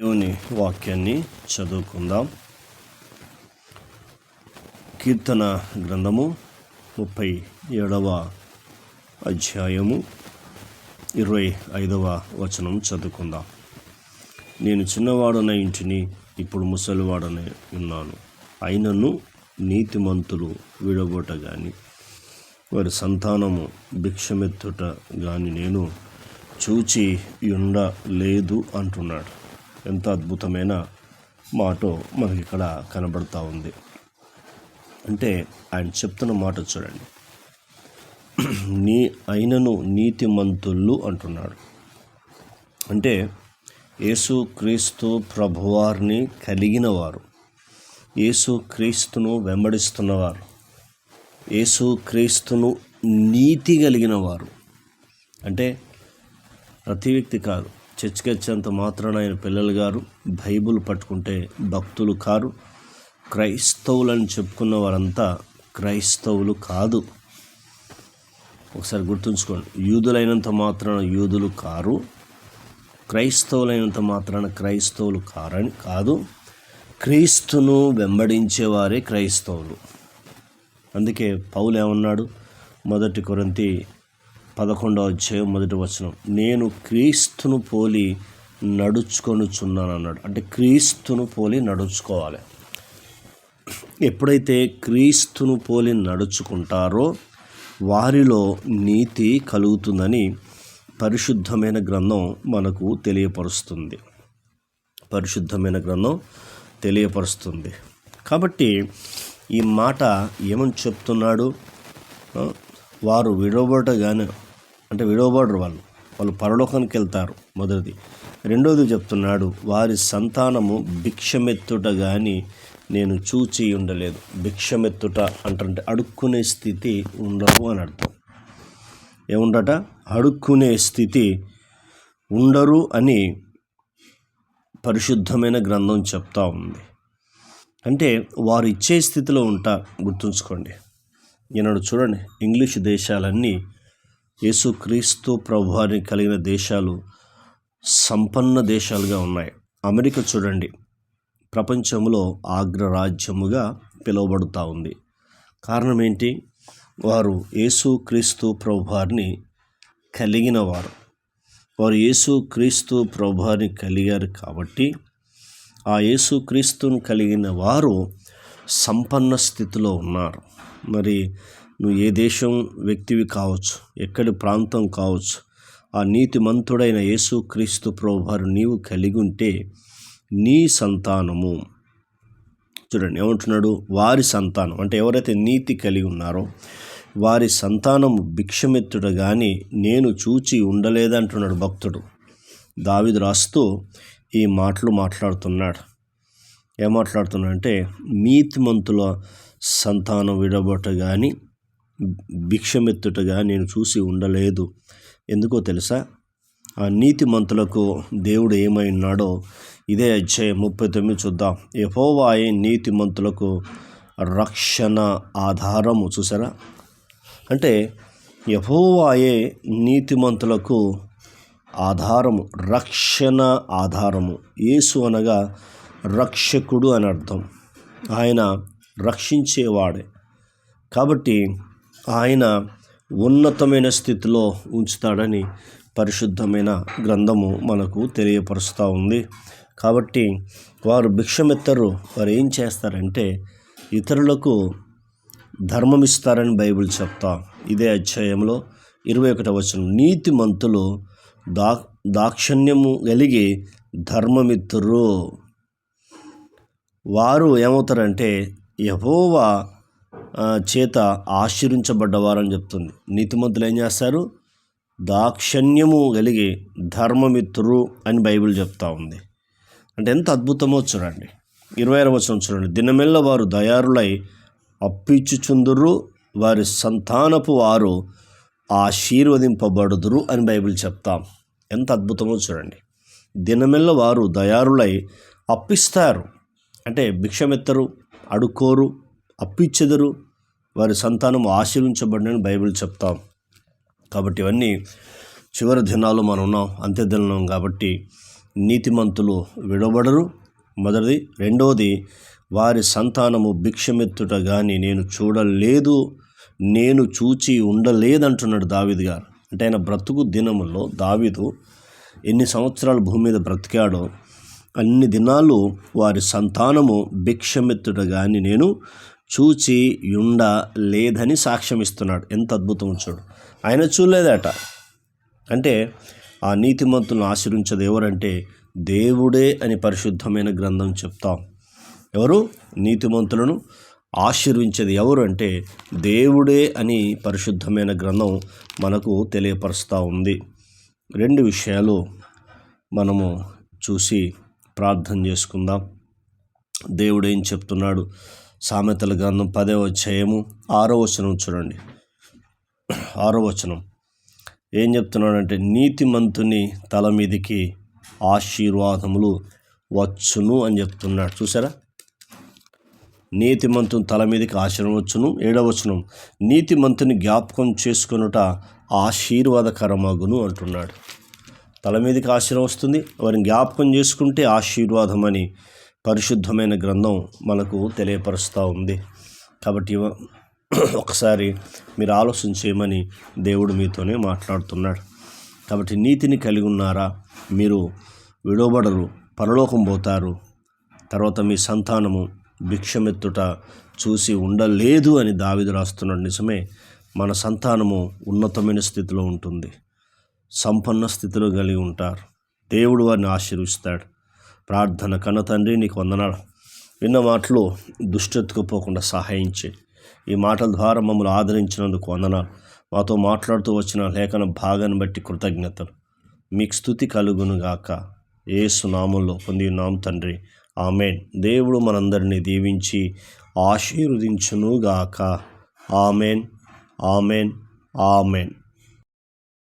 దేవుని వాక్యాన్ని చదువుకుందాం కీర్తన గ్రంథము ముప్పై ఏడవ అధ్యాయము ఇరవై ఐదవ వచనం చదువుకుందాం నేను చిన్నవాడన ఇంటిని ఇప్పుడు ముసలివాడనే ఉన్నాను అయినను నీతిమంతులు విడగొట్ట కానీ వారి సంతానము భిక్షమెత్తుట కానీ నేను చూచి ఉండలేదు అంటున్నాడు ఎంత అద్భుతమైన మాట మనకి ఇక్కడ కనబడతా ఉంది. అంటే ఆయన చెప్తున్న మాట చూడండి. నీ అయినను నీతిమంతులు అంటున్నాడు. అంటే యేసు క్రీస్తు ప్రభువారిని కలిగిన వారు యేసు క్రీస్తును వెంబడిస్తున్నవారు. యేసు క్రీస్తును నీతి కలిగిన వారు అంటే ప్రతి వ్యక్తి కాదు. చర్చికి మాత్రాన ఆయన పిల్లలు గారు బైబుల్ పట్టుకుంటే భక్తులు కారు. క్రైస్తవులని చెప్పుకున్న వారంతా క్రైస్తవులు కాదు. ఒకసారి గుర్తుంచుకోండి యూదులైనంత మాత్రాన యూదులు కారు క్రైస్తవులైనంత మాత్రాన క్రైస్తవులు కారని కాదు. క్రీస్తును వెంబడించేవారే క్రైస్తవులు. అందుకే పౌలు ఏమన్నాడు మొదటి కొరంతి పదకొండవ అధ్యాయం మొదటి వచనం. నేను క్రీస్తును పోలి నడుచుకొనుచున్నాను అన్నాడు అంటే క్రీస్తును పోలి నడుచుకోవాలి. ఎప్పుడైతే క్రీస్తును పోలి నడుచుకుంటారో వారిలో నీతి కలుగుతుందని పరిశుద్ధమైన గ్రంథం మనకు తెలియపరుస్తుంది. పరిశుద్ధమైన గ్రంథం తెలియపరుస్తుంది. కాబట్టి ఈ మాట ఏమని చెప్తున్నాడు? వారు విడవబడగానే అంటే విడవబడరు వాళ్ళు. వాళ్ళు పరలోకానికి వెళ్తారు మొదటిది. రెండోది చెప్తున్నాడు వారి సంతానము భిక్షమెత్తుట కానీ నేను చూచి ఉండలేదు. భిక్షమెత్తుట అంటే అడుక్కునే స్థితి ఉండరు అని అర్థం. ఏముండట అడుక్కునే స్థితి ఉండరు అని పరిశుద్ధమైన గ్రంథం చెప్తా ఉంది. అంటే వారు ఇచ్చే స్థితిలో ఉంటా గుర్తుంచుకోండి. ఈనాడు చూడండి ఇంగ్లీష్ దేశాలన్నీ యేసుక్రీస్తు ప్రభువాన్ని కలిగిన దేశాలు సంపన్న దేశాలుగా ఉన్నాయి. అమెరికా చూడండి ప్రపంచంలో అగ్రరాజ్యముగా పిలువబడుతూ ఉంది. కారణం ఏంటి వారు యేసుక్రీస్తు ప్రభువారిని కలిగిన వారు వారు యేసుక్రీస్తు ప్రభువారిని కలిగారు కాబట్టి ఆ యేసుక్రీస్తును కలిగిన వారు సంపన్న స్థితిలో ఉన్నారు. మరి నువ్వు ఏ దేశం వ్యక్తివి కావచ్చు ఎక్కడి ప్రాంతం కావచ్చు ఆ నీతిమంతుడైన యేసు క్రీస్తు ప్రభువారు నీవు కలిగి ఉంటే నీ సంతానము. చూడండి ఏమంటున్నాడు? వారి సంతానం. అంటే ఎవరైతే నీతి కలిగి ఉన్నారో వారి సంతానము భిక్షమెత్తుడు కానీ నేను చూచి ఉండలేదంటున్నాడు భక్తుడు. దావిదు రాస్తూ ఈ మాటలు మాట్లాడుతున్నాడు. ఏం మాట్లాడుతున్నాడంటే నీతిమంతుల సంతానం విడబొట్ట కానీ భిక్షమెత్తుటగా నేను చూసి ఉండలేదు. ఎందుకో తెలుసా? ఆ నీతిమంతులకు దేవుడు ఏమై ఉన్నాడో ఇదే అధ్యాయం ముప్పై తొమ్మిది చూద్దాం. యహోవాయే నీతిమంతులకు రక్షణ ఆధారము. చూసారా? అంటే యహోవాయే నీతిమంతులకు ఆధారము రక్షణ ఆధారము. యేసు అనగా రక్షకుడు అని అర్థం. ఆయన రక్షించేవాడే. కాబట్టి ఆయన ఉన్నతమైన స్థితిలో ఉంచుతాడని పరిశుద్ధమైన గ్రంథము మనకు తెలియపరుస్తూ ఉంది. కాబట్టి వారు భిక్షమెత్తరు. వారు ఏం చేస్తారంటే ఇతరులకు ధర్మం ఇస్తారని బైబిల్ చెప్తా. ఇదే అధ్యాయంలో ఇరవై ఒకటవ వచనం. నీతిమంతులు దా దాక్షణ్యము కలిగి ధర్మమిత్తురు. వారు ఏమవుతారంటే యహోవా చేత ఆశీర్వించబడ్డవారని చెప్తుంది. నీతిమంతులు ఏం చేస్తారు? దాక్షణ్యము కలిగి ధర్మమిత్రులు అని బైబిల్ చెప్తా ఉంది. అంటే ఎంత అద్భుతమో చూడండి. ఇరవై ఆరవ వచనం చూడండి. దినమెల్ల వారు దయారులై అప్పిచ్చుచుందురు వారి సంతానపు వారు ఆశీర్వదింపబడుదురు అని బైబిల్ చెప్తాం. ఎంత అద్భుతమో చూడండి. దినమెల్ల వారు దయారులై అప్పిస్తారు. అంటే భిక్షమెత్తరు. అడుకోరు అప్పిచ్చెదరు. వారి సంతానం ఆశీర్వించబడినని బైబిల్ చెప్తాం. కాబట్టి ఇవన్నీ చివరి దినాలు మనం ఉన్నాం అంత్య దినం కాబట్టి నీతిమంతులు విడబడరు మొదటిది. రెండవది వారి సంతానము భిక్షమెత్తుట కానీ నేను చూడలేదు నేను చూచి ఉండలేదంటున్నాడు దావీదు గారు. అంటే ఆయన బ్రతుకు దినముల్లో దావీదు ఎన్ని సంవత్సరాలు భూమి మీద బ్రతికాడో అన్ని దినాలు వారి సంతానము భిక్షమెత్తుట నేను చూచి ఉండ లేదని సాక్ష్యం ఇస్తున్నాడు ఎంత అద్భుతం చూడు. ఆయన చూడలేదట. అంటే ఆ నీతిమంతులను ఆశ్రయించదు ఎవరంటే దేవుడే అని పరిశుద్ధమైన గ్రంథం చెప్తాం. ఎవరు? నీతిమంతులను ఆశీర్వించేది ఎవరు అంటే దేవుడే అని పరిశుద్ధమైన గ్రంథం మనకు తెలియపరుస్తూ ఉంది. రెండు విషయాలు మనము చూసి ప్రార్థన చేసుకుందాం. దేవుడు ఏం చెప్తున్నాడు? సామెతల గ్రంథం పదే వచ్చేయము ఆరో వచనం చూడండి. ఆరో వచనం. ఏం చెప్తున్నాడంటే నీతిమంతుని తల మీదికి ఆశీర్వాదములు వచ్చును అని చెప్తున్నాడు. చూసారా నీతిమంతుని తల మీదకి ఆశీర్వం వచ్చును ఏడవచనం నీతిమంతుని జ్ఞాపకం చేసుకొనుట ఆశీర్వాదకరమగును అంటున్నాడు. తల మీదకి ఆశీర్వం వస్తుంది. వారిని జ్ఞాపకం చేసుకుంటే ఆశీర్వాదం అని పరిశుద్ధమైన గ్రంథం మనకు తెలియపరుస్తూ ఉంది. కాబట్టి ఒకసారి మీరు ఆలోచన చేయమని దేవుడు మీతోనే మాట్లాడుతున్నాడు. కాబట్టి నీతిని కలిగి ఉన్నారా? మీరు విడవబడరు పరలోకం పోతారు. తర్వాత మీ సంతానము భిక్షమెత్తుట చూసి ఉండలేదు అని దావిదు రాస్తున్నాడు. నిజమే మన సంతానము ఉన్నతమైన స్థితిలో ఉంటుంది. సంపన్న స్థితిలో కలిగి ఉంటారు. దేవుడు వారిని ఆశీర్విస్తాడు ప్రార్థన కన్న తండ్రి నీకు వందనాడు విన్న మాటలు దుష్టెత్తుకుపోకుండా సహాయించే సహాయం చేయి. ఈ మాటల ద్వారా మమ్మల్ని ఆదరించినందుకు వందనాలు. మాతో మాట్లాడుతూ వచ్చిన లేఖన భాగాన్ని బట్టి కృతజ్ఞతలు. మీకు స్థుతి కలుగునుగాక ఏసు నామంలో పొంది నామ తండ్రి. ఆమెన్. దేవుడు మనందరినీ దీవించి ఆశీర్వదించునుగాక ఆమెన్. ఆమెన్. ఆమెన్.